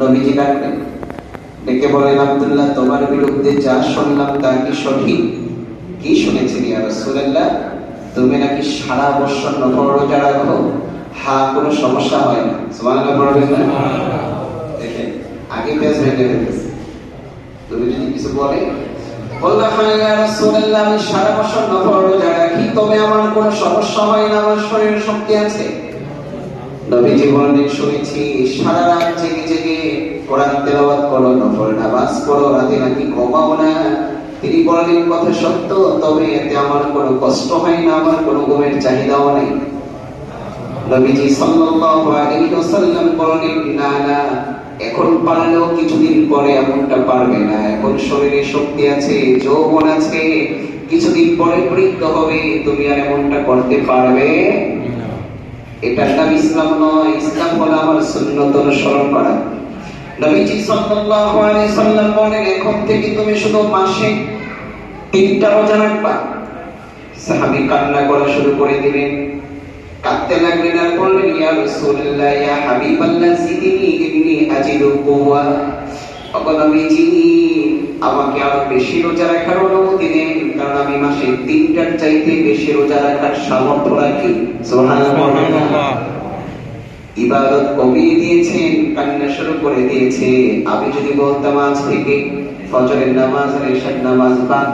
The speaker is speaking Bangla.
নবীজি ডাকলেন। ডেকে বলেন, আব্দুল্লাহ, তোমার বিরুদ্ধে যা শুনলাম তা কি সঠিক? কি শুনেছেন ইয়া রাসূলুল্লাহ? তুমি নাকি সারা বছর নফল রোজা রাখো? হা, কোনো সমস্যা হয় না। সুবহানাল্লাহ পড়বেন না? দেখেন, আগে পেঁয়াজ ভেঙে ফেলতেছে। তুমি যদি কিছু বলে বলল হ্যাঁ ইয়া রাসূলুল্লাহ, আমি সারা বছর নফল রোজা রাখি, তবে আমার কোনো সমস্যা হয় না, আমার শরীরে শক্তি আছে? নবীজি বলেন শুনেছি সারা রাত জেগে কোরআন তেলাওয়াত করো, নফল নামাজ পড়ো, রাতে নাকি ঘুমাও না। তিনি বলেন কথা সত্য, তবে এতে আমার কোনো কষ্ট হয় না, আমার কোনো ঘুমের চাহিদাও নেই। নবীজি সাল্লাল্লাহু আলাইহি ওয়াসাল্লাম বলেন না না, এখন পারলেও কিছুদিন পরে এমনটা পারবে না। এখন শরীরে শক্তি আছে, যৌবন আছে, কিছুদিন পরে বৃদ্ধ হবে, তুমি আর এমনটা করতে পারবে? নাম ইসলাম নয়, ইসলাম হলো আমার সুন্নত অনুসরণ করা নবীজি সাল্লাল্লাহু আলাইহি সাল্লাম বলেন, এখন থেকে তুমি শুধু মাসে তিনটা রোজা রাখবা। সাহাবী কান্না করা শুরু করে দিলেন। কাঁদতে লাগলেন আর বললেন, ইয়া রাসূলুল্লাহ, ইয়া হাবিবাল্লাহ জিদিনি ইন্নী আজিদু কুওয়া নবীজি, আমাকে আরও বেশি রোজা রাখার অনুমতি দেন, কারণ আমি মাসে তিনটার চাইতে বেশি রোজা রাখার সামর্থ্য রাখি। সুবহানাল্লাহ। ইবাদত কমিয়ে দিয়েছেন, কান্না শুরু করে দিয়েছে। আমি যদি বলতাম আজ থেকে ফজরের নামাজ এশার নামাজ বাদ